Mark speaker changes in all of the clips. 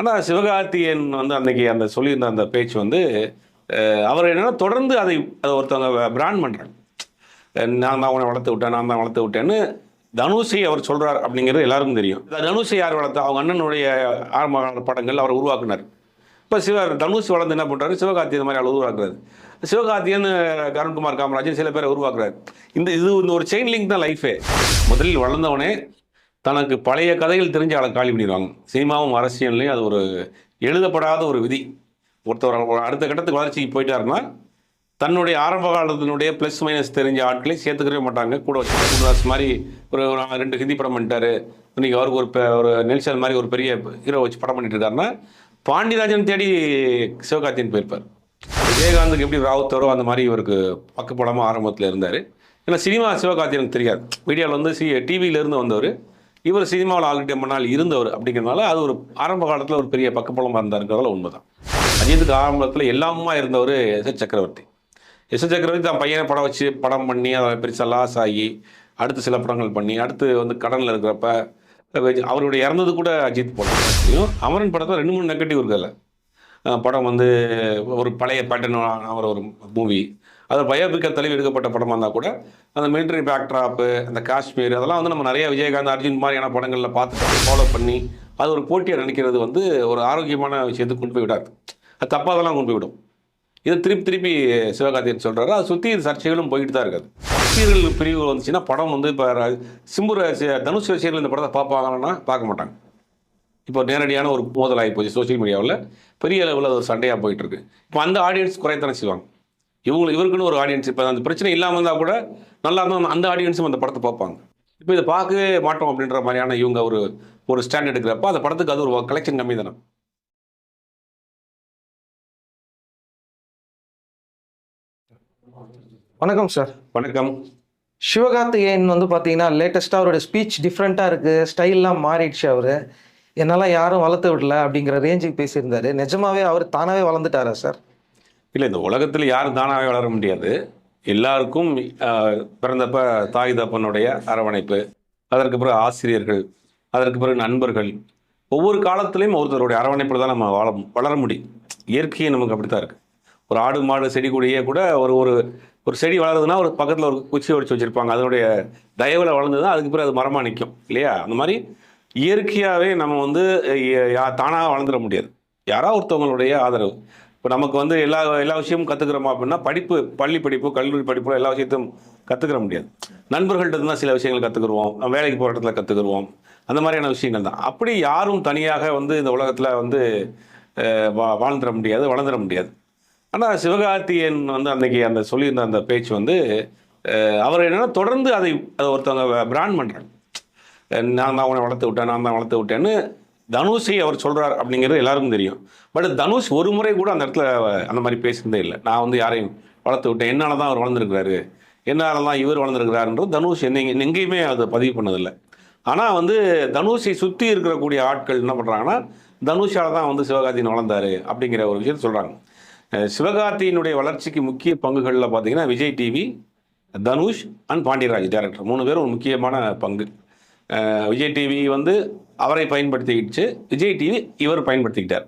Speaker 1: ஆனால் சிவகார்த்தியன் வந்து அன்னைக்கு அந்த சொல்லியிருந்த அந்த பேச்சு வந்து அவர் என்னென்னா தொடர்ந்து அதை அதை ஒருத்தவங்க பிராண்ட் பண்ணுறாங்க நான் தான் அவனை வளர்த்து விட்டேன் நான் தான் வளர்த்து விட்டேன்னு தனுஷை அவர் சொல்கிறார் அப்படிங்கிறது எல்லாருக்கும் தெரியும். தனுஷை யார் வளர்த்தா? அவங்க அண்ணனுடைய ஆரம்ப படங்கள் அவர் உருவாக்குனார். இப்போ சிவ தனுஷ் வளர்ந்து என்ன பண்ணுறாரு சிவகார்த்தியன் மாதிரி ஆள் உருவாக்குறாரு. சிவகார்த்தியன் கருண்குமார் காமராஜன் சில பேரை உருவாக்குறாரு. இந்த இது இந்த ஒரு செயின் லிங்க் தான் லைஃபே முதலில் வளர்ந்தவனே தனக்கு பழைய கதைகள் தெரிஞ்சு அதை காலி பண்ணிடுவாங்க. சினிமாவும் அரசியல்லையும் அது ஒரு எழுதப்படாத ஒரு விதி. ஒருத்தர் அடுத்த கட்டத்துக்கு வளர்ச்சிக்கு போயிட்டாருன்னா தன்னுடைய ஆரம்ப காலத்தினுடைய ப்ளஸ் மைனஸ் தெரிஞ்ச ஆட்களை சேர்த்துக்கவே மாட்டாங்க. கூட வச்சு மாதிரி ஒரு ரெண்டு ஹிந்தி படம் பண்ணிட்டாரு. இன்னைக்கு அவருக்கு ஒரு பெ- ஒரு நெல்சல் மாதிரி ஒரு பெரிய ஹீரோ வச்சு படம் பண்ணிட்டு இருக்காருன்னா பாண்டியராஜன் தேடி சிவகார்த்தியன் போயிருப்பார். விஜயகாந்துக்கு எப்படி ராவுத்தரோ அந்த மாதிரி இவருக்கு பக்கப்படமாக ஆரம்பத்தில் இருந்தார். ஏன்னா சினிமா சிவகார்த்தியனுக்கு தெரியாது. மீடியாவில் வந்து சி டிவியிலேருந்து வந்தவர். இவர் சினிமாவில் ஆல்ரெடி ரொம்ப நாள் இருந்தவர் அப்படிங்கிறதுனால அது ஒரு ஆரம்ப காலத்தில் ஒரு பெரிய பக்கப்பலமாக இருந்தாருங்கிறதால உண்மைதான். அஜித்துக்கு ஆரம்பத்தில் எல்லாமுமா இருந்தவர் S S Chakravarthy. S S Chakravarthy தான் பையனை படம் வச்சு படம் பண்ணி அதை பெருசாக லாஸ் ஆகி அடுத்து சில படங்கள் பண்ணி அடுத்து வந்து கடனில் இருக்கிறப்ப அவருடைய இறந்தது கூட அஜித் படம். அமரன் படத்தில் ரெண்டு மூணு நெகட்டிவ் இருக்குல்ல படம் வந்து ஒரு பழைய பேட்டர்ன் அவர் ஒரு மூவி அது பயோபிக்கல் தலைவி எடுக்கப்பட்ட படமாக இருந்தால் கூட அந்த மிலிட்டரி பேக்ட்ராப்பு அந்த காஷ்மீர் அதெல்லாம் வந்து நம்ம நிறைய விஜயகாந்த் அர்ஜுன் மாதிரியான படங்களில் பார்த்து ஃபாலோ பண்ணி அது ஒரு போட்டியை நினைக்கிறது வந்து ஒரு ஆரோக்கியமான விஷயத்துக்கு கொண்டு போய் விடாது. அது தப்பாக அதெல்லாம் கொண்டு போய் விடும். இதை திருப்பி திருப்பி சிவகார்த்திகன் சொல்கிறாரு அதை சுற்றி சர்ச்சைகளும் போயிட்டு தான் இருக்காது. ரசிகர்கள் பிரிவு வந்துச்சுன்னா படம் வந்து இப்போ சிம்பு ரசி- தனுஷ் ரசிகர்கள் இந்த படத்தை பார்ப்பாங்கன்னா பார்க்க மாட்டாங்க. இப்போ நேரடியான ஒரு மோதல் ஆகி போச்சு சோஷியல் மீடியாவில். பெரிய அளவில் அது ஒரு சண்டையாக போயிட்டுருக்கு இப்போ அந்த ஆடியன்ஸ் குறையத்தானே செய்வாங்க. இவங்க இவருக்குன்னு ஒரு ஆடியன்ஸ் இப்போ அந்த பிரச்சனை இல்லாமல் இருந்தால் கூட நல்லா இருந்தால் அந்த ஆடியன்ஸும் அந்த படத்தை பார்ப்பாங்க. இப்போ இதை பார்க்கவே மாட்டோம் அப்படின்ற மாதிரியான இவங்க ஒரு ஒரு ஸ்டாண்ட் எடுக்கிறப்ப அந்த படத்துக்கு அது ஒரு கலெக்ஷன் கம்மி தானே.
Speaker 2: வணக்கம் சார்
Speaker 1: வணக்கம்.
Speaker 2: சிவகார்த்திகேயன் வந்து பார்த்தீங்கன்னா லேட்டஸ்ட்டாக அவரோட ஸ்பீச் டிஃப்ரெண்ட்டாக இருக்குது ஸ்டைல்லாம் மாறிடுச்சு அவர். என்னால் யாரும் வளர்த்து விடல அப்படிங்கிற ரேஞ்சுக்கு பேசியிருந்தாரு. நிஜமாவே அவர் தானாகவே வளர்ந்துட்டாரா சார்
Speaker 1: இல்லை இந்த உலகத்தில் யாரும் தானாகவே வளர முடியாது. எல்லாருக்கும் பிறந்தப்ப தாய் தப்பனுடைய அரவணைப்பு அதற்கு பிறகு ஆசிரியர்கள் அதற்கு பிறகு நண்பர்கள் ஒவ்வொரு காலத்துலேயும் ஒருத்தருடைய அரவணைப்பில் தான் நம்ம வாழ வளர முடியும். இயற்கையை நமக்கு அப்படி தான் இருக்குது ஒரு ஆடு மாடு செடி கூடயே கூட ஒரு ஒரு ஒரு செடி வளருதுன்னா ஒரு பக்கத்தில் ஒரு குச்சி ஒடிச்சு வச்சுருப்பாங்க. அதனுடைய தயவில் வளர்ந்ததுன்னா அதுக்கு பிறகு அது மரமாக நிற்கும் இல்லையா? அந்த மாதிரி இயற்கையாகவே நம்ம வந்து தானாக வளர்ந்துட முடியாது. யாராவது ஒருத்தவங்களுடைய ஆதரவு. இப்போ நமக்கு வந்து எல்லா எல்லா விஷயமும் கற்றுக்குறோமா அப்படின்னா படிப்பு பள்ளி படிப்பு கல்லூரி படிப்பு எல்லா விஷயத்தையும் கற்றுக்கிற முடியாது. நண்பர்கள்ட்ட இருந்து தான் சில விஷயங்கள் கற்றுக்குருவோம் வேலைக்கு போகிற இடத்துல கற்றுக்குருவோம் அந்த மாதிரியான விஷயங்கள் தான். அப்படி யாரும் தனியாக வந்து இந்த உலகத்தில் வந்து வா வாழ்ந்துட முடியாது வளர்ந்துட முடியாது. ஆனால் சிவகார்த்தியன் வந்து அன்னைக்கு அந்த சொல்லியிருந்த அந்த பேச்சு வந்து அவர் என்னென்னா தொடர்ந்து அதை அதை ஒருத்தவங்க பிராண்ட் பண்ணுறாங்க நான் தான் அவனை வளர்த்து விட்டேன் நான் தான் வளர்த்து விட்டேன்னு தனுஷை அவர் சொல்கிறார் அப்படிங்கிறது எல்லாருக்கும் தெரியும். பட் தனுஷ் ஒரு முறை கூட அந்த இடத்துல அந்த மாதிரி பேசியிருந்தே இல்லை. நான் வந்து யாரையும் வளர்த்து விட்டேன். என்னால் தான் அவர் வளர்ந்துருக்கிறாரு? என்னால் தான் இவர் வளர்ந்துருக்கிறாருன்றது தனுஷ் என்ன எங்கேயுமே அதை பதிவு பண்ணதில்லை. ஆனால் வந்து தனுஷை சுற்றி இருக்கக்கூடிய ஆட்கள் என்ன பண்ணுறாங்கன்னா தனுஷால் தான் வந்து சிவகார்த்தியின் வளர்ந்தாரு அப்படிங்கிற ஒரு விஷயத்தை சொல்கிறாங்க சிவகார்த்தியினுடைய வளர்ச்சிக்கு முக்கிய பங்குகளில் பார்த்தீங்கன்னா Vijay TV Dhanush and Pandiraj director மூணு பேரும் ஒரு முக்கியமான பங்கு. விஜய் டிவி வந்து அவரை பயன்படுத்திக்கிட்டு விஜய் டிவி இவர் பயன்படுத்திக்கிட்டார்.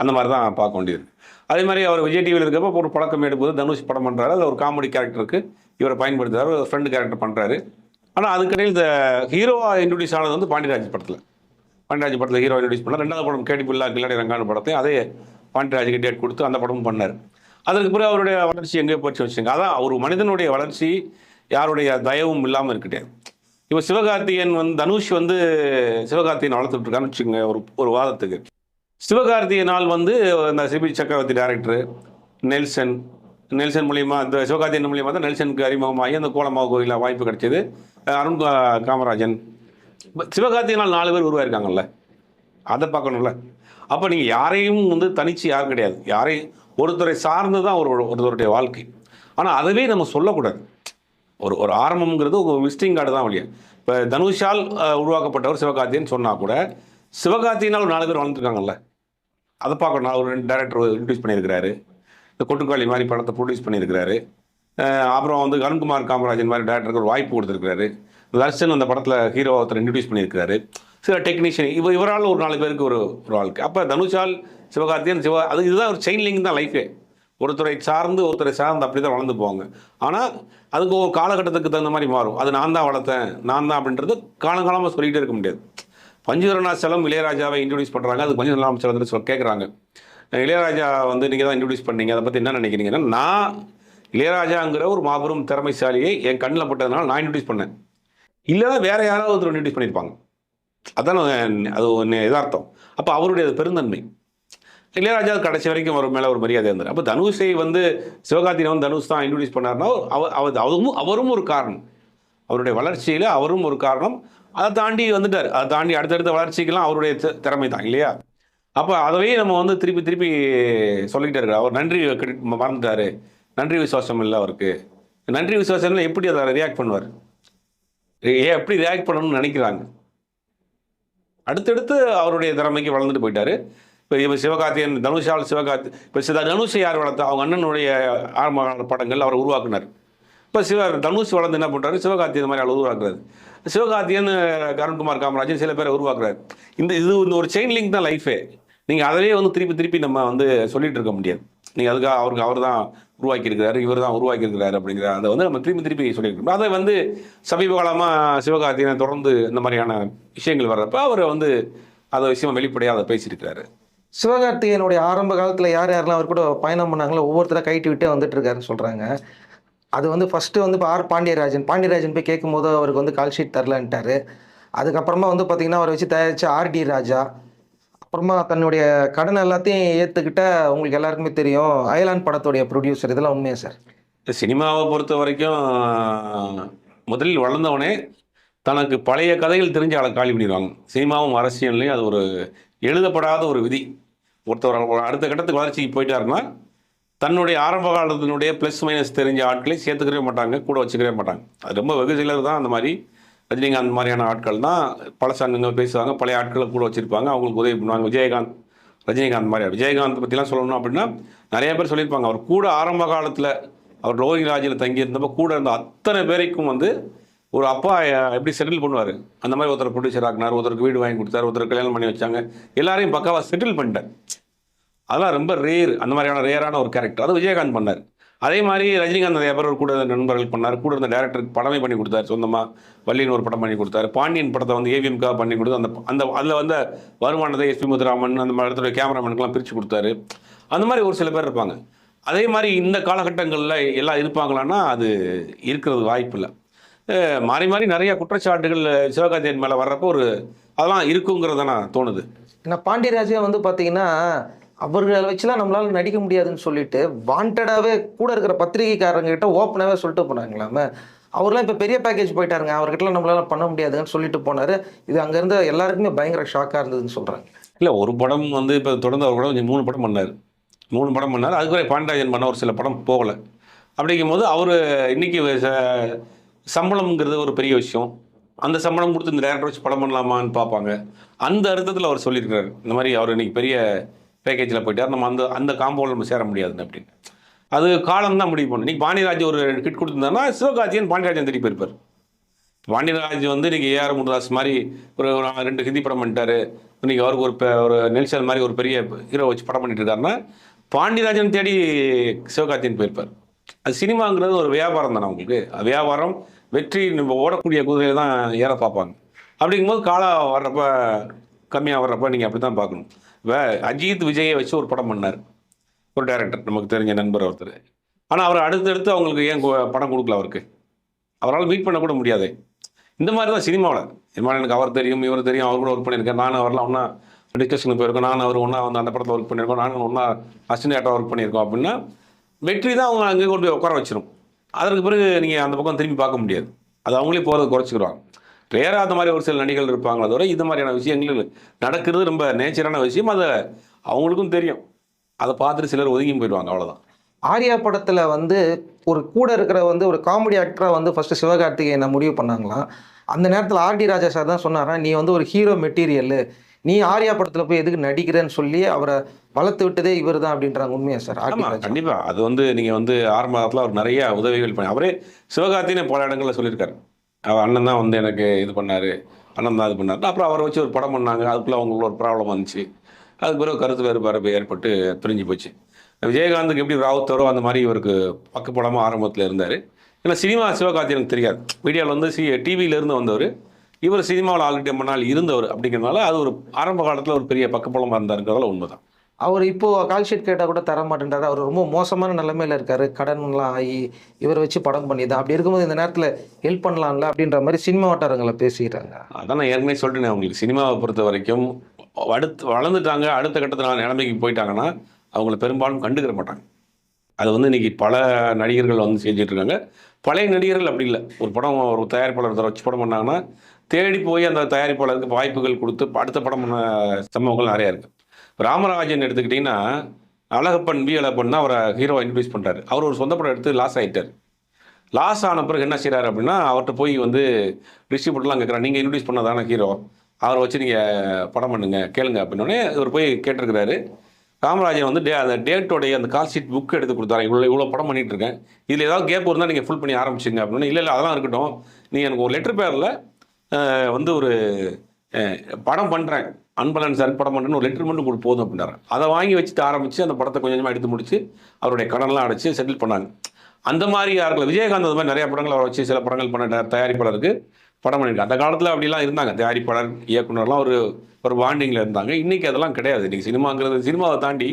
Speaker 1: அந்த மாதிரி தான் பார்க்க வேண்டியது. அதே மாதிரி அவர் விஜய் டிவியில் இருக்கப்போ ஒரு பழக்கம் எடுப்பது தனுஷ் படம் பண்ணுறாரு அது ஒரு காமெடி கேரக்டருக்கு இவரை பயன்படுத்துறாரு. ஒரு ஃப்ரெண்டு கேரக்டர் பண்ணுறாரு ஆனால் அதுக்கிடையில் இந்த ஹீரோவாக இன்ட்ரடியூஸ் ஆனது வந்து பாண்டியராஜ் படத்தில். பாண்டியராஜ் படத்தில் ஹீரோ இன்ட்ரடியூஸ் பண்ணார். ரெண்டாவது படம் கேடி பில்லா கில்லாடி ரங்கான படத்தையும் அதே பாண்டியராஜுக்கு டேட் கொடுத்து அந்த படமும் பண்ணார். அதற்கு பிறகு அவருடைய வளர்ச்சி எங்கே போச்சு வச்சுங்க அதான் ஒரு மனிதனுடைய வளர்ச்சி யாருடைய தயவும் இல்லாமல் இருக்கிட்டே இப்போ சிவகார்த்திகேயன் வந்து தனுஷ் வந்து சிவகார்த்திகேயன் வளர்த்துட்டு இருக்கான்னு வச்சுக்கோங்க ஒரு ஒரு வாதத்துக்கு சிவகார்த்திகேயனால் வந்து இந்த சிபி சக்கரவர்த்தி டேரக்டர் நெல்சன். நெல்சன் மூலியமா இந்த சிவகார்த்திகேயன் மூலியமாக தான் நெல்சனுக்கு அறிமுகமாகி அந்த கோலமாவு கோயிலில் வாய்ப்பு கிடைச்சது. அருண் காமராஜன். இப்ப சிவகார்த்திகேயனால் நாலு பேர் உருவாயிருக்காங்கல்ல. அதை பார்க்கணும்ல. அப்போ நீங்கள் யாரையும் வந்து தனிச்சு யாரும் கிடையாது. யாரையும் ஒருத்தரை சார்ந்து தான் ஒரு ஒருத்தருடைய வாழ்க்கை. ஆனால் அதுவே நம்ம சொல்லக்கூடாது. ஒரு ஒரு ஆரம்பம்ங்கிறது ஒரு விசிட்டிங் கார்டு தான் வழியா. இப்போ தனுஷால் உருவாக்கப்பட்டவர் சிவகார்த்தியன் சொன்னால் கூட சிவகார்த்தியினால் ஒரு நாலு பேர் வளர்ந்துருக்காங்கல்ல. அதை பார்க்கணும். அவர் ரெண்டு டேரக்டர் இன்ட்ரடியூஸ் பண்ணியிருக்கிறாரு. இந்த கொட்டுக்காளி மாதிரி படத்தை ப்ரொடியூஸ் பண்ணியிருக்கிறாரு. அப்புறம் வந்து அருண்குமார் காமராஜன் மாதிரி டேரக்டருக்கு ஒரு வாய்ப்பு கொடுத்துருக்காரு தர்ஷன் அந்த படத்தில் ஹீரோ ஒருத்தர் இன்ட்ரடியூஸ் பண்ணியிருக்காரு சில டெக்னீஷியன் இவர் இவரால் ஒரு நாலு பேருக்கு ஒரு ஒரு வாழ்க்கை அப்போ தனுஷால் சிவகார்த்தியன் சிவா அது இதுதான் ஒரு செயின் லிங்க் தான் லைஃபே ஒருத்தரை சார்ந்து ஒருத்தரை சார்ந்து அப்படி தான் வளர்ந்து போவாங்க. ஆனால் அதுக்கு ஒரு காலகட்டத்துக்கு தகுந்த மாதிரி மாறும். அது நான் தான் வளர்த்தேன் நான் தான் அப்படின்றது காலங்காலமாக சொல்லிகிட்டே இருக்க முடியாது. பஞ்சவரணாச்சலம் இளையராஜாவை இன்ட்ரடியூஸ் பண்ணுறாங்க அது பஞ்சவரணாச்சலத்தில் சொல் கேட்குறாங்க இளையராஜா வந்து நீங்கள் தான் இன்ட்ரடியூஸ் பண்ணீங்க. அதை பற்றி என்ன நினைக்கிறீங்கன்னா நான் இளையராஜாங்கிற ஒரு மாபெரும் திறமைசாலியை என் கண்ணில் பட்டதுனால நான் இன்ட்ரடியூஸ் பண்ணேன். இல்லைன்னா வேறு யாராவது ஒருத்தர் இன்ட்ரடியூஸ் பண்ணியிருப்பாங்க அதான் அது ஒன்று யதார்த்தம். அப்போ அவருடைய பெருந்தன்மை. இளையராஜா கடைசி வரைக்கும் அவர் மேலே ஒரு மரியாதை இருந்தார் அப்போ தனுஷை வந்து சிவகார்த்திகேயன் வந்து தனுஷ் தான் இன்ட்ரடியூஸ் பண்ணார்னா அவர் அவரும் அவரும் ஒரு காரணம். அவருடைய வளர்ச்சியில் அவரும் ஒரு காரணம். அதை தாண்டி வந்துட்டார். அதை தாண்டி அடுத்தடுத்த வளர்ச்சிக்கெல்லாம் அவருடைய திறமை தான் இல்லையா? அப்போ அதவே நம்ம வந்து திருப்பி திருப்பி சொல்லிக்கிட்டே இருக்கிறார். அவர் நன்றி credit மறந்துட்டார். நன்றி விசுவாசம் இல்லை அவருக்கு. நன்றி விசுவாசம் எப்படி அதை ரியாக்ட் பண்ணுவார்? ஏன் எப்படி ரியாக்ட் பண்ணணும்னு நினைக்கிறாங்க? அடுத்தடுத்து அவருடைய திறமைக்கு வளர்ந்துட்டு போயிட்டாரு. இப்போ இப்போ சிவகார்த்தியன் தனுஷால் சிவகார்த்தி இப்போ சித தனுஷை யார் வளர்த்தா? அவங்க அண்ணனுடைய ஆரம்ப படங்கள் அவர் உருவாக்குனார். இப்போ சிவ தனுஷ் வளர்ந்து என்ன பண்ணுறாரு சிவகார்த்தியன் மாதிரி ஆள் உருவாக்குறாரு. சிவகார்த்தியன் கருண்குமார் காமராஜன் சில பேரை உருவாக்குறாரு. இந்த இது இந்த ஒரு செயின் லிங்க் தான் லைஃபே நீங்கள் அதையே வந்து திருப்பி திருப்பி நம்ம வந்து சொல்லிட்டு இருக்க முடியாது. நீங்கள் அதுக்காக அவருக்கு அவர் தான் உருவாக்கியிருக்கிறாரு இவர் தான் உருவாக்கியிருக்கிறாரு அப்படிங்கிற அதை வந்து நம்ம திரும்பி திருப்பி சொல்லியிருக்கோம் அதை வந்து சமீப காலமாக சிவகார்த்தியனை தொடர்ந்து இந்த மாதிரியான விஷயங்கள் வர்றப்ப அவர் வந்து அதை விஷயமா வெளிப்படையாக அதை பேசியிருக்கிறாரு.
Speaker 2: சிவகார்த்திகேயனுடைய ஆரம்ப காலத்தில் யார் யாரெல்லாம் அவர் கூட பயணம் பண்ணாங்களோ ஒவ்வொருத்தரை கைட்டு விட்டே வந்துட்டு இருக்காருன்னு சொல்கிறாங்க அது வந்து ஃபஸ்ட்டு வந்து இப்போ ஆர் பாண்டியராஜன். பாண்டியராஜன் போய் கேட்கும்போது அவருக்கு வந்து கால் ஷீட் தரலன்ட்டாரு. அதுக்கப்புறமா வந்து பார்த்திங்கன்னா அவரை வச்சு தயாரித்த ஆர்டி ராஜா. அப்புறமா தன்னுடைய கடன் எல்லாத்தையும் ஏற்றுக்கிட்ட உங்களுக்கு எல்லாருக்குமே தெரியும். அயலான் படத்துடைய ப்ரொடியூசர் இதெல்லாம் உண்மையா சார்?
Speaker 1: சினிமாவை பொறுத்த வரைக்கும் முதலில் வளர்ந்தவனே தனக்கு பழைய கதைகள் தெரிஞ்சு ஆளை காலி பண்ணிடுவாங்க. சினிமாவும் அரசியல்லையும் அது ஒரு எழுதப்படாத ஒரு விதி. ஒருத்தர் ஒரு அடுத்த கட்டத்துக்கு வளர்ச்சிக்கு போயிட்டாருன்னா தன்னுடைய ஆரம்ப காலத்தினுடைய ப்ளஸ் மைனஸ் தெரிஞ்ச ஆட்களை சேர்த்துக்கவே மாட்டாங்க கூட வச்சுக்கவே மாட்டாங்க. அது ரொம்ப வெகு சிலர் தான் அந்த மாதிரி ரஜினிகாந்த் மாதிரியான ஆட்கள் தான். பல சங்கங்கள் பேசுவாங்க பழைய ஆட்களை கூட வச்சுருப்பாங்க அவங்களுக்கு உதவி பண்ணுவாங்க. விஜயகாந்த் ரஜினிகாந்த் மாதிரி விஜயகாந்த் பற்றிலாம் சொல்லணும் அப்படின்னா நிறைய பேர் சொல்லியிருப்பாங்க. அவர் கூட ஆரம்ப காலத்தில் அவர் லோகி ராஜில் தங்கியிருந்தப்போ கூட இருந்த அத்தனை பேரைக்கும் வந்து ஒரு அப்பா எப்படி செட்டில் பண்ணுவார்? அந்த மாதிரி ஒருத்தர் ப்ரொடியூசர் ஆக்கினார் ஒருத்தருக்கு வீடு வாங்கி கொடுத்தாரு ஒருத்தர் கல்யாணம் பண்ணி வச்சாங்க. எல்லாரையும் பக்காவாக செட்டில் பண்ணிட்டார். அதெல்லாம் ரொம்ப ரேர் அந்த மாதிரியான ரேரான ஒரு கேரக்டர் அது விஜயகாந்த் பண்ணார். அதே மாதிரி ரஜினிகாந்த் நிறைய பேர் கூட இருந்த நண்பர்கள் பண்ணார். கூட இருந்த டேரக்டருக்கு படமே பண்ணி கொடுத்தாரு சொந்தமாக வள்ளின்னு ஒரு படம் பண்ணி கொடுத்தாரு. பாண்டியன் படத்தை வந்து ஏவிஎம்காக பண்ணி கொடுத்து அந்த அந்த அதில் வந்து வருமானத்தை எஸ்பி முத்துராமன் அந்த மாதிரி இடத்துல கேமராமேனுக்கெல்லாம் பிரித்து கொடுத்தாரு. அந்த மாதிரி ஒரு சில பேர் இருப்பாங்க. அதே மாதிரி இந்த காலகட்டங்களில் எல்லாம் இருப்பாங்களான்னா அது இருக்கிறது வாய்ப்பு இல்லை மாறி மாறி நிறைய குற்றச்சாட்டுகள் சிவகார்த்தியன் மேலே வர்றப்போ ஒரு அதெல்லாம் இருக்குங்கிறது தான் தோணுது.
Speaker 2: ஏன்னா பாண்டியராஜே வந்து பார்த்தீங்கன்னா அவர்களை வச்சுலாம் நம்மளால நடிக்க முடியாதுன்னு சொல்லிட்டு வாண்டடாகவே கூட இருக்கிற பத்திரிகைக்காரங்க கிட்ட ஓப்பனாகவே சொல்லிட்டு போனாங்களாமே. அவர்லாம் இப்போ பெரிய பேக்கேஜ் போயிட்டாருங்க. அவர்கிட்டலாம் நம்மளால பண்ண முடியாதுன்னு சொல்லிட்டு போனார். இது அங்கேருந்து எல்லாருக்குமே பயங்கர ஷாக்காக இருந்ததுன்னு சொல்கிறாங்க
Speaker 1: இல்லை ஒரு படம் வந்து இப்போ தொடர்ந்து அவர் கூட கொஞ்சம் மூணு படம் பண்ணார். மூணு படம் பண்ணார். அதுக்குறே பாண்டியராஜன் பண்ண ஒரு சில படம் போகலை. அப்படிங்கும்போது அவர் இன்னைக்கு ச- சம்பளம்ங்கிறது ஒரு பெரிய விஷயம். அந்த சம்பளம் கொடுத்து இந்த டேரக்டர் வச்சு படம் பண்ணலாமான்னு பார்ப்பாங்க. அந்த அர்த்தத்தில் அவர் சொல்லியிருக்கிறார். இந்த மாதிரி அவர் இன்றைக்கி பெரிய பேக்கேஜில் போயிட்டார். நம்ம அந்த அந்த காம்போவில் நம்ம சேர முடியாதுன்னு அப்படின்னு. அது காலம் தான் முடிவு பண்ணும். இன்றைக்கி பாண்டியராஜ் ஒரு கிட் கொடுத்துருந்தாருன்னா சிவகார்த்தியன் பாண்டியராஜன் திருப்பி இருப்பார் பாண்டியராஜ் வந்து இன்றைக்கி ஏஆர் முருதாஸ் மாதிரி ஒரு ரெண்டு ஹிந்தி படம் பண்ணிட்டாரு. இன்றைக்கி அவருக்கு ஒரு பெ- ஒரு நெல்சல் மாதிரி ஒரு பெரிய ஹீரோ வச்சு படம் பண்ணிட்டு இருக்காருன்னா பாண்டியராஜன் தேடி சிவகார்த்தியன் போயிருப்பார். அது சினிமாங்கிறது ஒரு வியாபாரம் தானே உங்களுக்கு? வியாபாரம் வெற்றி நம்ம ஓடக்கூடிய குதிரையை தான் ஏற பார்ப்பாங்க. அப்படிங்கும்போது காலம் வர்றப்ப கம்மியாக வர்றப்ப நீங்கள் அப்படி தான் பார்க்கணும். இப்போ அஜித் விஜயை வச்சு ஒரு படம் பண்ணார். ஒரு டைரக்டர் நமக்கு தெரிஞ்ச நண்பர் ஒருத்தர். ஆனால் அவர் அடுத்தடுத்து அவங்களுக்கு ஏன் படம் கொடுக்கல அவருக்கு? அவரால் மீட் பண்ண கூட முடியாது. இந்த மாதிரி தான் சினிமாவில். சினிமாவில் எனக்கு அவர் தெரியும் இவர் தெரியும் அவர் கூட ஒர்க் பண்ணியிருக்கேன் நானும் அவர்லாம் ஒன்றா டிஸ்கஷனுக்கு போயிருக்கோம். நானும் அவர் ஒன்றா வந்து அந்த படத்தில் ஒர்க் பண்ணியிருக்கோம். நானும் ஒன்றா அசிஸ்டன்ட் ஒர்க் பண்ணியிருக்கோம் அப்படின்னா வெற்றி தான் அவங்க அங்கே கொண்டு போய் உட்கார வச்சிரும். அதற்கு பிறகு நீங்கள் அந்த பக்கம் திரும்பி பார்க்க முடியாது. அது அவங்களே போகிறத குறைச்சிக்கிறாங்க ரேராக அந்த மாதிரி ஒரு சில நடிகர்கள் இருப்பாங்களே தவிர இந்த மாதிரியான விஷயங்கள் நடக்கிறது ரொம்ப நேச்சரான விஷயம். அதை அவங்களுக்கும் தெரியும். அதை பார்த்துட்டு சிலர் ஒதுங்கி போயிடுவாங்க அவ்வளோதான்
Speaker 2: ஆர்யா படத்தில் வந்து ஒரு கூட இருக்கிற வந்து ஒரு காமெடி ஆக்டராக வந்து ஃபஸ்ட்டு சிவகார்த்திகேயனை முடிவு பண்ணாங்களாம். அந்த நேரத்தில் ஆர்டி ராஜா சார் தான் சொன்னாரா நீ வந்து ஒரு ஹீரோ மெட்டீரியல் நீ ஆர்யா படத்தில் போய் எதுக்கு நடிக்கிறேன்னு சொல்லி அவரை வளர்த்து விட்டதே இவர் தான் அப்படின்றாங்க உண்மையா சார்? ஆர்டி
Speaker 1: ஆமா
Speaker 2: ராஜா.
Speaker 1: கண்டிப்பா. அது வந்து நீங்க வந்து ஆரம்ப காலத்துல அவர் நிறைய உதவிகள் பண்ணி அவரே சிவகார்த்தின்னு பல இடங்கள்ல சொல்லியிருக்காரு. அவர் அண்ணன் தான் வந்து எனக்கு இது பண்ணாரு அண்ணன் தான் இது பண்ணார் அப்புறம் அவரை வச்சு ஒரு படம் பண்ணாங்க அதுக்குள்ளே அவங்களுக்கு ஒரு ப்ராப்ளம் வந்துச்சு. அதுக்கு பிறகு கருத்து வேறுபாடு ஏற்பட்டு பிரிஞ்சு போச்சு. விஜயகாந்துக்கு எப்படி ராவுத்தரோ அந்த மாதிரி இவருக்கு பக்கப்படமாக ஆரம்பத்தில் இருந்தார். ஏன்னா சினிமா சிவகார்த்தியனுக்கு தெரியாது. மீடியாவில் வந்து சி டிவியிலேருந்து வந்தவர். இவர் சினிமாவில் ஆல்ரெடி ரொம்ப நாள் இருந்தவர் அப்படிங்கிறனால அது ஒரு ஆரம்ப காலத்தில் ஒரு பெரிய பக்கப்படமாக இருந்தாருங்கிறதால உண்மைதான்.
Speaker 2: அவர் இப்போ கால் ஷீட் கேட்டால் கூட தர மாட்டேன்றாரு. அவர் ரொம்ப மோசமான நிலைமையில இருக்காரு. கடன்லாம் ஆகி இவரை வச்சு படம் பண்ணிதான் அப்படி இருக்கும்போது இந்த நேரத்தில் ஹெல்ப் பண்ணலாம்ல அப்படின்ற மாதிரி சினிமா வட்டாரங்களை பேசிக்கிறாங்க.
Speaker 1: அதான் நான் ஏற்கனவே சொல்லிட்டேன் உங்களுக்கு சினிமாவை பொறுத்த வரைக்கும் அடுத்து வளர்ந்துட்டாங்க அடுத்த கட்டத்தில் நிலைமைக்கு போயிட்டாங்கன்னா அவங்கள பெரும்பாலும் கண்டுக்கிற மாட்டாங்க. அது வந்து இன்னைக்கு பல நடிகர்கள் வந்து செஞ்சுட்டு இருக்காங்க. பழைய நடிகர்கள் அப்படி இல்லை. ஒரு படம் ஒரு தயாரிப்பாளர் வச்சு படம் பண்ணாங்கன்னா தேடி போய் அந்த தயாரிப்பாளருக்கு வாய்ப்புகள் கொடுத்து அடுத்த படம் பண்ண சம்பவங்கள் நிறையா இருக்குது ராமராஜன் எடுத்துக்கிட்டிங்கன்னா அழகப்பன் வி. அழகப்பன் தான் அவரை ஹீரோ இன்ட்ரடியூஸ் பண்ணுறாரு அவர் ஒரு சொந்த படம் எடுத்து லாஸ் ஆகிட்டார் லாஸ் ஆன பிறகு என்ன செய்கிறாரு அப்படின்னா அவர்கிட்ட போய் வந்து டிஸ்ட்ரிபியூட்டர்லாம் கேட்குறாரு நீங்கள் இன்ட்ரடியூஸ் பண்ணதான ஹீரோ அவரை வச்சு நீங்கள் படம் பண்ணுங்க கேளுங்க அப்படின்னோடனே இவர் போய் கேட்டிருக்கிறாரு. காமராஜன் வந்து டே அந்த டேட்டோடைய அந்த கால் ஷீட் புக் எடுத்து கொடுத்தாரு. இவ்வளோ இவ்வளோ படம் பண்ணிட்டு இருக்கேன். இதில் ஏதாவது கேப் இருந்தால் நீங்கள் ஃபுல் பண்ணி ஆரம்பிச்சிங்க அப்படின்னு இல்லை இல்லை அதெல்லாம் இருக்கட்டும். நீங்கள் எனக்கு ஒரு லெட்டர் பேரில் வந்து ஒரு படம் பண்ணுறேன் அன்பலன் சார் படம் பண்ணுறேன்னு ஒரு லெட்டர் மட்டும் கொடு போதும் அப்படின்னாரு. அதை வாங்கி வச்சுட்டு ஆரம்பித்து அந்த படத்தை கொஞ்சம் கொஞ்சமாக எடுத்து முடித்து அவருடைய கடன்லாம் அடைச்சு செட்டில் பண்ணாங்க. அந்த மாதிரி யாருக்குள்ள விஜயகாந்த் அந்த மாதிரி நிறைய படங்கள் அவரை வச்சு சில படங்கள் பண்ண தயாரிப்பாளருக்கு படம் பண்ணியிருக்காங்க அந்த காலத்தில் அப்படிலாம் இருந்தாங்க. தயாரிப்பாளர் இயக்குனர்லாம் ஒரு ஒரு பாண்டிங்கில் இருந்தாங்க. இன்றைக்கி அதெல்லாம் கிடையாது. இன்றைக்கி சினிமாங்கிறது சினிமாவை தாண்டி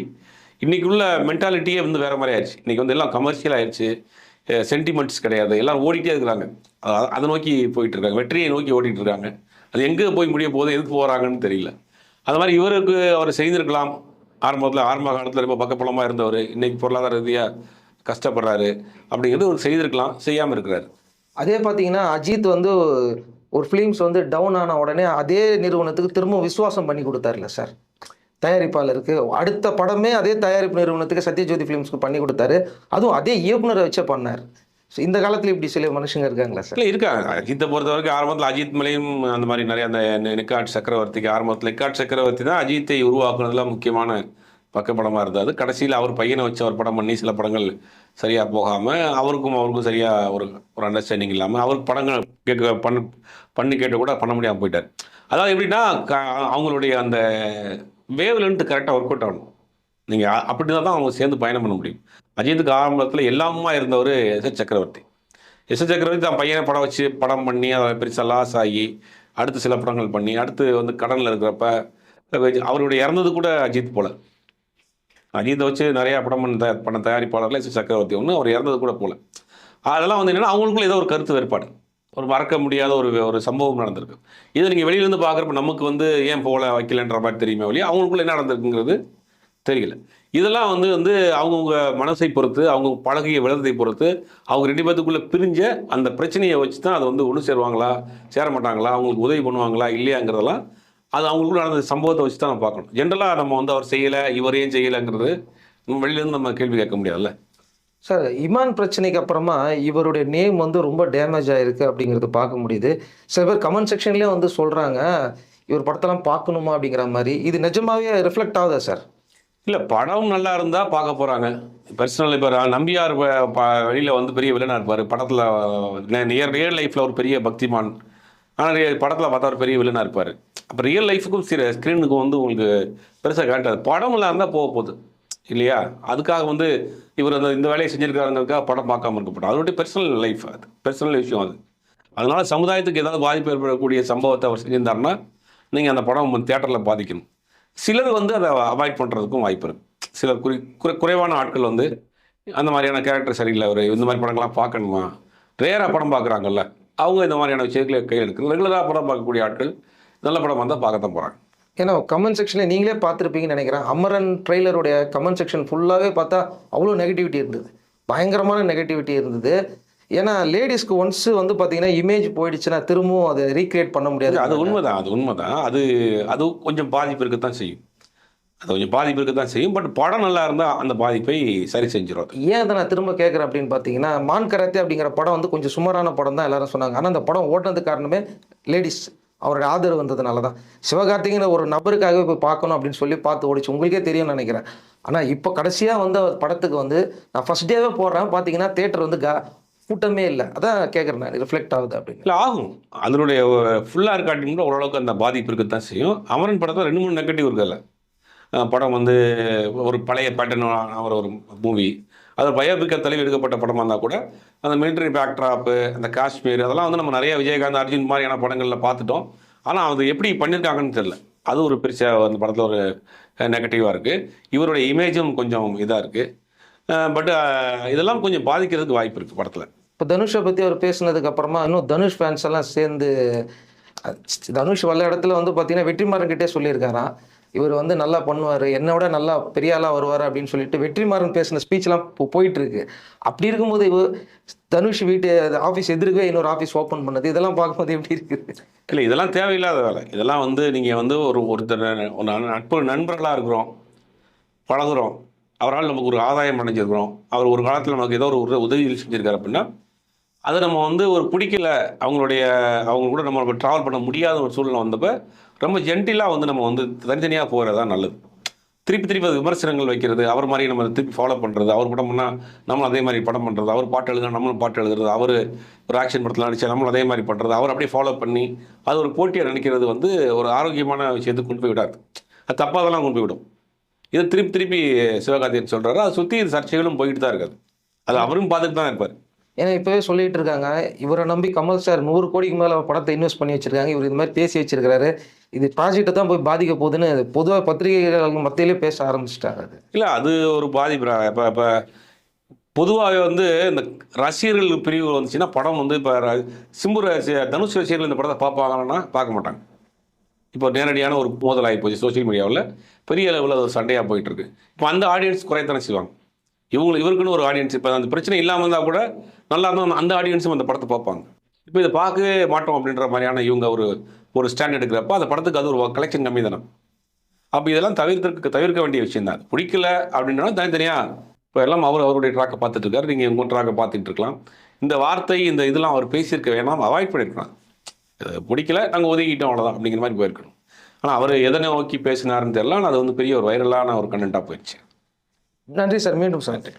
Speaker 1: இன்றைக்குள்ள மென்டாலிட்டியே வந்து வேறு மாதிரி ஆயிடுச்சு. இன்றைக்கி வந்து எல்லாம் கமர்ஷியல் ஆயிடுச்சு. சென்டிமெண்ட்ஸ் கிடையாது. எல்லாரும் ஓடிட்டே இருக்கிறாங்க. அதை நோக்கி போயிட்டு இருக்காங்க வெற்றியை நோக்கி ஓடிட்டு இருக்காங்க அது எங்கே போய் முடிய போதும் எதுக்கு போகிறாங்கன்னு தெரியல. அது மாதிரி இவருக்கு அவர் செய்திருக்கலாம். ஆரம்பத்தில் ஆரம்ப காலத்தில் ரொம்ப பக்கப்பலமாக இருந்தவர். இன்னைக்கு பொருளாதார ரீதியாக கஷ்டப்படுறாரு. அப்படிங்கிறது ஒரு செய்திருக்கலாம் செய்யாமல் இருக்கிறாரு.
Speaker 2: அதே பார்த்தீங்கன்னா அஜித் வந்து ஒரு ஃபிலிம்ஸ் வந்து டவுன் ஆன உடனே அதே நிறுவனத்துக்கு திரும்ப விசுவாசம் பண்ணி கொடுத்தாருல சார். தயாரிப்பாளருக்கு அடுத்த படமே அதே தயாரிப்பு நிறுவனத்துக்கு சத்யஜோதி ஃபிலிம்ஸ்க்கு பண்ணி கொடுத்தாரு. அதுவும் அதே இயக்குனரை வச்சே பண்ணார். ஸோ இந்த காலத்தில் இப்படி சில மனுஷங்க இருக்காங்களா சார்
Speaker 1: இல்லை இருக்காங்க. அஜித்தை பொறுத்த வரைக்கும் ஆரம்பத்தில் அஜித் மலையும் அந்த மாதிரி நிறைய அந்த நிக்காட் சக்கரவர்த்திக்கு ஆரம்பத்தில் நிக்காட் சக்கரவர்த்தி தான் அஜித்தை உருவாக்குனதுல முக்கியமான பக்கப்படமாக இருந்தது. கடைசியில் அவர் பையனை வச்சு அவர் படம் பண்ணி சில படங்கள் சரியாக போகாமல் அவருக்கும் அவருக்கும் சரியாக ஒரு ஒரு அண்டர்ஸ்டாண்டிங் இல்லாமல் அவருக்கு படங்கள் கேட்க பண்ண பண்ணி கேட்டு கூட பண்ண முடியாமல் போயிட்டார். அதாவது எப்படின்னா க- அவங்களுடைய அந்த வேவ் லென்த்து கரெக்டாக ஒர்க் அவுட் ஆகணும். நீங்கள் அப்படி தான் அவங்க சேர்ந்து பயணம் பண்ண முடியும். அஜித்துக்கு ஆரம்பத்தில் எல்லாமுமா இருந்தவர் S S Chakravarthy. S S Chakravarthy தான் பையனை படம் வச்சு படம் பண்ணி அதை பெருசாக லாஸ் ஆகி அடுத்து சில படங்கள் பண்ணி அடுத்து வந்து கடனில் இருக்கிறப்ப அவருடைய இறந்தது கூட அஜித் போல. அஜித்தை வச்சு நிறையா படம் பண்ண பண்ண தயாரிப்பாளர்கள் எஸ் எஸ் சக்கரவர்த்தி ஒன்று அவர் இறந்தது கூட போல. அதெல்லாம் வந்து என்னென்னா அவங்களுக்குள்ள ஏதோ ஒரு கருத்து வேறுபாடு. ஒரு மறக்க முடியாத ஒரு ஒரு சம்பவம் நடந்திருக்கு. இதை நீங்கள் வெளியிலேருந்து பார்க்குறப்ப நமக்கு வந்து ஏன் போகல வைக்கலன்ற மாதிரி தெரியுமே வழி அவங்களுக்குள்ள என்ன நடந்திருக்குங்கிறது தெரியல. இதெல்லாம் வந்து வந்து அவங்கவுங்க மனசை பொறுத்து அவங்க பழகிய விளத்தை பொறுத்து அவங்க ரெண்டு பேத்துக்குள்ள பிரிஞ்ச அந்த பிரச்சனையை வச்சு தான் அதை வந்து ஒன்று சேருவாங்களா சேர மாட்டாங்களா அவங்களுக்கு உதவி பண்ணுவாங்களா இல்லையாங்கிறதெல்லாம் அது அவங்களுக்குள்ள நடந்த சம்பவத்தை வச்சு தான் நம்ம பார்க்கணும். ஜென்ரலாக நம்ம வந்து அவர் செய்யலை இவர் ஏன் செய்யலைங்கிறது நம்ம வெளியிலேருந்து நம்ம கேள்வி கேட்க முடியாதுல்ல.
Speaker 2: சார் இமான் பிரச்சனைக்கு அப்புறமா இவருடைய நேம் வந்து ரொம்ப டேமேஜ் ஆயிருக்கு அப்படிங்கிறது பார்க்க முடியுது. சில பேர் கமெண்ட் செக்ஷன்லேயே வந்து சொல்கிறாங்க இவர் படத்தெல்லாம் பார்க்கணுமா அப்படிங்கிற மாதிரி. இது நிஜமாவே ரிஃப்ளெக்ட் ஆகுதா சார்?
Speaker 1: இல்லை படம் நல்லா இருந்தால் பார்க்க போகிறாங்க பர்சனல் இப்போ நம்பியார் வெளியில் வந்து பெரிய வில்லனாக இருப்பார். படத்தில் நியர் ரியல் லைஃப்பில் ஒரு பெரிய பக்திமான். ஆனால் படத்தில் பார்த்தா ஒரு பெரிய வில்லனாக இருப்பார். அப்போ ரியல் லைஃபுக்கும் சில ஸ்க்ரீனுக்கும் வந்து உங்களுக்கு பெருசாக காட்டாது படம் நல்லா இருந்தால் போக போகுது. இல்லையா? அதுக்காக வந்து இவர் அந்த இந்த வேலையை செஞ்சிருக்காருங்கிறதுக்காக படம் பார்க்காம இருக்கப்படும் அதனுடைய பர்சனல் லைஃப் அது பர்சனல் விஷயம் அது. அதனால சமுதாயத்துக்கு ஏதாவது பாதிப்பு ஏற்படக்கூடிய சம்பவத்தை அவர் செஞ்சிருந்தாருன்னா நீங்கள் அந்த படம் தேட்டரில் பாதிக்கணும். சிலர் வந்து அதை அவாய்ட் பண்ணுறதுக்கும் வாய்ப்பு இருக்குது சிலர் குறி குறை குறைவான ஆட்கள் வந்து அந்த மாதிரியான கேரக்டர் சரியில்லை அவர் இந்த மாதிரி படங்கள்லாம் பார்க்கணுமா? ரேராக படம் பார்க்குறாங்கல்ல அவங்க இந்த மாதிரியான விஷயங்களை கையில் எடுக்கணும். ரெகுலராக படம் பார்க்கக்கூடிய ஆட்கள் நல்ல படம் வந்தால் பார்க்கத்தான் போகிறாங்க
Speaker 2: ஏன்னா கமெண்ட் செக்ஷனில் நீங்களே பார்த்துருப்பீங்கன்னு நினைக்கிறேன். அமரன் ட்ரெய்லருடைய கமெண்ட் செக்ஷன் ஃபுல்லாகவே பார்த்தா அவ்வளோ நெகட்டிவிட்டி இருந்தது. பயங்கரமான நெகட்டிவிட்டி இருந்தது. ஏன்னா லேடிஸ்க்கு ஒன்ஸ் வந்து பார்த்தீங்கன்னா இமேஜ் போயிடுச்சுன்னா திரும்பவும் அதை ரீக்ரியேட் பண்ண முடியாது.
Speaker 1: அது உண்மைதான் அது உண்மைதான். அது அது கொஞ்சம் பாதிப்பு இருக்கத்தான் செய்யும். அது கொஞ்சம் பாதிப்பு இருக்கத்தான் செய்யும். பட் படம் நல்லா இருந்தால் அந்த பாதிப்பை சரி செஞ்சிடும்.
Speaker 2: ஏன் அதை நான் திரும்ப கேட்குறேன் அப்படின்னு பார்த்தீங்கன்னா மான் கராத்தே அப்படிங்கிற படம் வந்து கொஞ்சம் சுமாரான படம் தான் எல்லாரும் சொன்னாங்க. ஆனால் அந்த படம் ஓட்டுனதுக்கு காரணமே லேடிஸ் அவருடைய ஆதரவு வந்ததுனால தான் சிவகார்த்திகேயன் ஒரு நபருக்காகவே போய் பார்க்கணும் அப்படின்னு சொல்லி பார்த்து ஓடிச்சு. உங்களுக்கே தெரியும்னு நினைக்கிறேன். ஆனால் இப்போ கடைசியாக வந்து படத்துக்கு வந்து நான் ஃபஸ்ட் டேவே போடுறேன் பார்த்தீங்கன்னா தேட்டர் வந்து கா கூட்டமே இல்லை. அதான் கேட்குறேன் நான். ரிஃப்ளெக்ட் ஆகுது அப்படின்னு.
Speaker 1: இல்லை ஆகும். அதனுடைய ஃபுல்லாக இருக்காட்டி கூட ஓரளவுக்கு அந்த பாதிப்பு இருக்கத்தான் செய்யும். அமரன் படத்தில் ரெண்டு மூணு நெகட்டிவ் இருக்குல்ல படம் வந்து ஒரு பழைய பேட்டர்ன் ஒரு மூவி அது பயோபிக்கல் தலைவி எடுக்கப்பட்ட படமாக இருந்தால் கூட அந்த மிலிட்டரி பேக்ட்ராப்பு அந்த காஷ்மீர் அதெல்லாம் வந்து நம்ம நிறைய விஜயகாந்த் அர்ஜுன் மாதிரியான படங்களில் பார்த்துட்டோம். ஆனால் அது எப்படி பண்ணியிருக்காங்கன்னு தெரில அது ஒரு பெருசா அந்த படத்தில் ஒரு நெகட்டிவாக இருக்குது இவருடைய இமேஜும் கொஞ்சம் இதாக இருக்குது பட் இதெல்லாம் கொஞ்சம் பாதிக்கிறதுக்கு வாய்ப்பு இருக்குது படத்தில்.
Speaker 2: இப்போ தனுஷை பற்றி அவர் பேசுனதுக்கு அப்புறமா இன்னும் தனுஷ் ஃபேன்ஸ் எல்லாம் சேர்ந்து தனுஷ் வல்ல இடத்துல வந்து பார்த்தீங்கன்னா வெற்றிமாறன் கிட்டே சொல்லியிருக்காராம். இவர் வந்து நல்லா பண்ணுவார் என்னோட நல்லா பெரிய ஆளாக வருவார் அப்படின்னு சொல்லிட்டு வெற்றிமாறன் பேசின ஸ்பீச்லாம் இப்போ போயிட்டு இருக்கு அப்படி இருக்கும்போது இவர் தனுஷ் வீட்டு ஆஃபீஸ் எதிர்க்கவே இன்னொரு ஆஃபீஸ் ஓப்பன் பண்ணது. இதெல்லாம் பார்க்கும்போது எப்படி இருக்குது?
Speaker 1: இல்லை இதெல்லாம் தேவையில்லாத வேலை. இதெல்லாம் வந்து நீங்கள் வந்து ஒரு ஒருத்தர் ஒரு நட்பு நண்பர்களாக இருக்கிறோம் பழகுறோம். அவரால் நமக்கு ஒரு ஆதாயம் அடைஞ்சிருக்கிறோம். அவர் ஒரு காலத்தில் நமக்கு ஏதோ ஒரு உதவிகள் செஞ்சுருக்காரு செஞ்சிருக்காரு அப்படின்னா அது நம்ம வந்து ஒரு பிடிக்கல. அவங்களுடைய அவங்க கூட நம்ம ட்ராவல் பண்ண முடியாத ஒரு சூழ்நிலை வந்தப்போ ரொம்ப ஜென்டிலாக வந்து நம்ம வந்து தனித்தனியாக போகிறது தான் நல்லது. திருப்பி திருப்பி அது விமர்சனங்கள் வைக்கிறது அவர் மாதிரி நம்ம திருப்பி ஃபாலோ பண்ணுறது அவர் படம் பண்ணால் நம்மளும் அதே மாதிரி படம் பண்ணுறது அவர் பாட்டு எழுதுனா நம்மளும் பாட்டு எழுதுறது அவர் ஒரு ஆக்ஷன் படத்தில் நடிச்சா நம்மளும் அதே மாதிரி பண்ணுறது அவர் அப்படியே ஃபாலோ பண்ணி அது ஒரு போட்டியாக நினைக்கிறது வந்து ஒரு ஆரோக்கியமான விஷயத்தை கொண்டு போய் விடாது. அது தப்பாக அதெல்லாம் கொண்டு போய் விடும். இதை திருப்பி திருப்பி சிவகார்த்திகேயன் சொல்கிறாரு அதை சுற்றி சர்ச்சைகளும் போயிட்டு தான் இருக்காது. அது அவரும் பார்த்துட்டு தான் இருப்பார்.
Speaker 2: ஏன்னா இப்போவே சொல்லிட்டு இருக்காங்க. இவரை நம்பி கமல் சார் நூறு கோடிக்கு மேலே படத்தை இன்வெஸ்ட் பண்ணி வச்சிருக்காங்க. இவர் இது மாதிரி பேசி வச்சிருக்காரு இது ப்ராஜெக்டை தான் போய் பாதிக்க போகுதுன்னு பொதுவாக பத்திரிகைகள் மத்தியிலே பேச ஆரம்பிச்சிட்டாங்க அது.
Speaker 1: இல்லை அது ஒரு பாதிப்பு. இப்போ இப்போ பொதுவாகவே வந்து இந்த ரசிகர்கள் பிரிவு வந்துச்சுன்னா படம் வந்து இப்போ சிம்பு ரசி- தனுஷ் ரசிகர்கள் இந்த படத்தை பார்ப்பாங்கன்னா பார்க்க மாட்டாங்க. இப்போ நேரடியான ஒரு மோதல் ஆகி போச்சு சோஷியல் மீடியாவில் பெரிய அளவில் ஒரு சண்டையாக போயிட்டுருக்கு. இப்போ அந்த ஆடியன்ஸ் குறையத்தானே செய்வாங்க. இவங்க இவருக்குன்னு ஒரு ஆடியன்ஸ் இப்போ அந்த பிரச்சனை இல்லாமல் இருந்தால் கூட நல்லா இருந்தால் அந்த ஆடியன்ஸும் அந்த படத்தை பார்ப்பாங்க. இப்போ இதை பார்க்கவே மாட்டோம் அப்படின்ற மாதிரியான இவங்க ஒரு ஒரு ஸ்டாண்ட் எடுக்கிறப்ப அந்த படத்துக்கு அது ஒரு கலெக்ஷன் கம்மி தானே. அப்போ இதெல்லாம் தவிர்க்க தவிர்க்க வேண்டிய விஷயம் தான் பிடிக்கல அப்படின்னா தனித்தனியாக இப்போ எல்லாம் அவர் அவருடைய ட்ராக்கை பார்த்துட்டு இருக்காரு. நீங்கள் உங்கள் ட்ராக்கை பார்த்துட்டு இருக்கலாம். இந்த வார்த்தை இந்த இதெல்லாம் அவர் பேசியிருக்க வேணாம் அவாய்ட் பண்ணியிருக்கலாம் பிடிக்கல நாங்கள் ஒதுக்கிட்டோம் அவ்வளோதான் அப்படிங்கிற மாதிரி போயிருக்கணும். ஆனால் அவர் எதனை நோக்கி பேசினாருன்னு தெரியல ஆனால் அது வந்து பெரிய ஒரு வைரலான ஒரு கண்டென்ட்டாக போயிடுச்சு
Speaker 2: நன்றி சார் மீண்டும் சார்